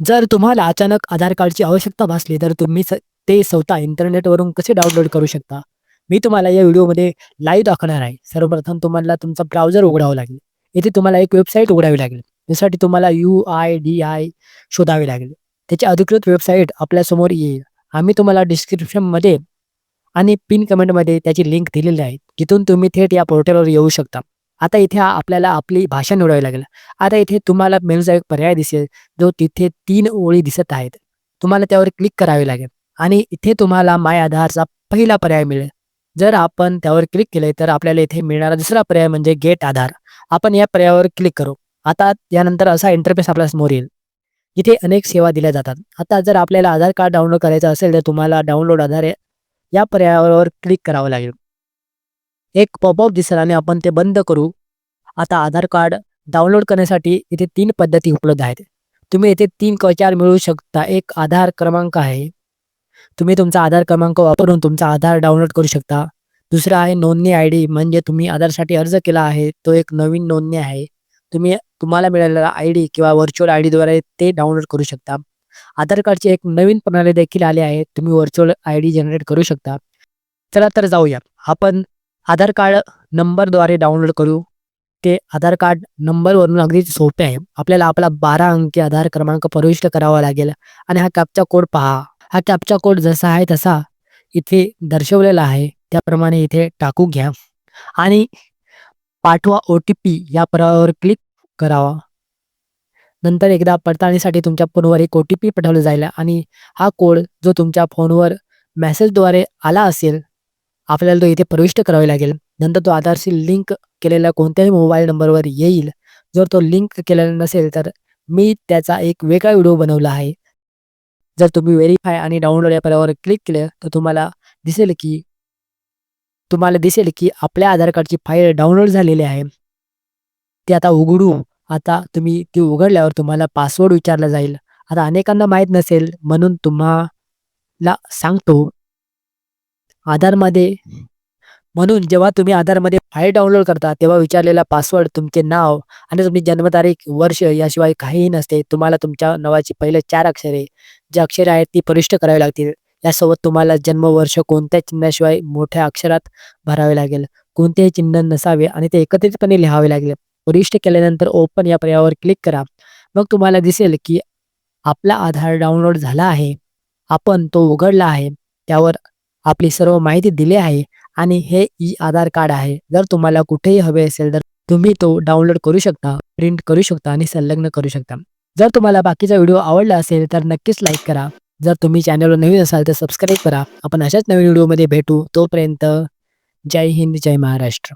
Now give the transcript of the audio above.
जर तुम्हाला अचानक आधार कार्डची आवश्यकता भासली तर तुम्ही स ते स्वतः इंटरनेटवरून कसे डाउनलोड करू शकता? मी तुम्हाला या व्हिडिओमध्ये लाईव्ह दाखवणार आहे. सर्वप्रथम तुम्हाला तुमचा ब्राउझर उघडावं लागेल. इथे तुम्हाला एक वेबसाईट उघडावी लागेल. त्यासाठी तुम्हाला यू-आय-डी-आय शोधावे लागेल. त्याची अधिकृत वेबसाईट आपल्यासमोर येईल. आम्ही तुम्हाला डिस्क्रिप्शनमध्ये आणि पिन कमेंटमध्ये त्याची लिंक दिलेली आहे. जिथून तुम्ही थेट या पोर्टलवर येऊ शकता. आता इथे आपल्याला आपली भाषा निवडावी लागेल. आता इथे तुम्हाला मेनूचा एक पर्याय दिसेल, जो तिथे तीन ओळी दिसत आहेत. तुम्हाला त्यावर क्लिक करावे लागेल आणि इथे तुम्हाला माय आधारचा पहिला पर्याय मिळेल. जर आपण त्यावर क्लिक केले तर आपल्याला इथे मिळणारा दुसरा पर्याय म्हणजे गेट आधार. आपण या पर्यायावर क्लिक करू. आता यानंतर असा इंटरफेस आपल्यासमोर येईल. इथे अनेक सेवा दिल्या जातात. आता जर आपल्याला आधार कार्ड डाउनलोड करायचं असेल तर तुम्हाला डाउनलोड आधार या पर्यायावर क्लिक करावं लागेल. एक पॉपअप दिसेल आणि आपण ते बंद करू. आता आधार कार्ड डाउनलोड करण्यासाठी इथे तीन पद्धती उपलब्ध आहेत. तुम्ही इथे 3 क्वचार मिळवू शकता. एक आधार क्रमांक आहे. तुम्ही तुमचा आधार क्रमांक वापरून तुमचा आधार डाउनलोड करू शकता. दुसरा आहे नोंदणी आय डी म्हणजे तुम्ही आधारसाठी अर्ज केला आहे, तो एक नवीन नोंदणी आहे. तुम्ही तुम्हाला मिळालेला आय डी किंवा व्हर्च्युअल आय डीद्वारे ते डाउनलोड करू शकता. आधार कार्डची एक नवीन प्रणाली देखील आली आहे. तुम्ही व्हर्च्युअल आय डी जनरेट करू शकता. चला तर जाऊया. आपण आधार कार्ड नंबरद्वारे डाउनलोड करू. ते आधार कार्ड नंबरवरून अगदी सोपे आहे. आपल्याला आपला 12 अंकी आधार क्रमांक प्रविष्ट करावा लागेल आणि हा कॅपचा कोड पहा. हा कॅपचा कोड जसा आहे तसा इथे दर्शवलेला आहे. त्याप्रमाणे इथे टाकू घ्या आणि पाठवा ओ-टी-पी या पर्यायावर क्लिक करावा. नंतर एकदा पडताळणीसाठी तुमच्या फोनवर एक ओ-टी-पी पाठवला जाईल आणि हा कोड जो तुमच्या फोनवर मेसेजद्वारे आला असेल, आपल्याला तो इथे प्रविष्ट करावा लागेल. नंतर तो आधारशी लिंक केलेल्या कोणत्याही मोबाईल नंबरवर येईल. जर तो लिंक केलेला नसेल तर मी त्याचा एक वेगळा व्हिडिओ बनवला आहे. जर तुम्ही व्हेरीफाय आणि डाउनलोड या पर्यावर क्लिक केलं तर तुम्हाला दिसेल की तुम्हाला दिसेल की आपल्या आधार कार्डची फाईल डाउनलोड झालेली आहे. ती आता उघडू. आता तुम्ही ती उघडल्यावर तुम्हाला पासवर्ड विचारला जाईल. आता अनेकांना माहीत नसेल म्हणून तुम्हाला सांगतो. आधारमध्ये म्हणून जेव्हा तुम्ही आधारमध्ये फाईल डाउनलोड करता तेव्हा विचारलेला पासवर्ड तुमचे नाव आणि तुमची जन्मतारीख, वर्ष याशिवाय काहीही नसते. तुम्हाला तुमच्या नावाची पहिले चार अक्षरे, जी अक्षरे आहेत ती प्रविष्ट करावी लागतील. यासोबत तुम्हाला जन्म वर्ष चिन्हाशिवाय मोठ्या अक्षरात भरावे लागेल. कोणतेही चिन्ह नसावे आणि ते एकत्रितपणे लिहावे लागेल. प्रविष्ट केल्यानंतर ओपन या पर्यायावर क्लिक करा. मग तुम्हाला दिसेल की आपला आधार डाउनलोड झाला आहे. आपण तो उघडला आहे. त्यावर आपली सर्व माहिती दिली आहे आणि हे ई-आधार कार्ड आहे. जर तुम्हाला कुठेही हवे असेल तर तुम्ही तो डाउनलोड करू शकता, प्रिंट करू शकता आणि संलग्न करू शकता. जर तुम्हाला बाकीचा व्हिडिओ आवडला असेल तर नक्कीच लाईक करा. जर तुम्ही चॅनलवर नवीन असाल तर सबस्क्राईब करा. आपण अशाच नवीन व्हिडिओमध्ये भेटू. तोपर्यंत जय हिंद, जय महाराष्ट्र.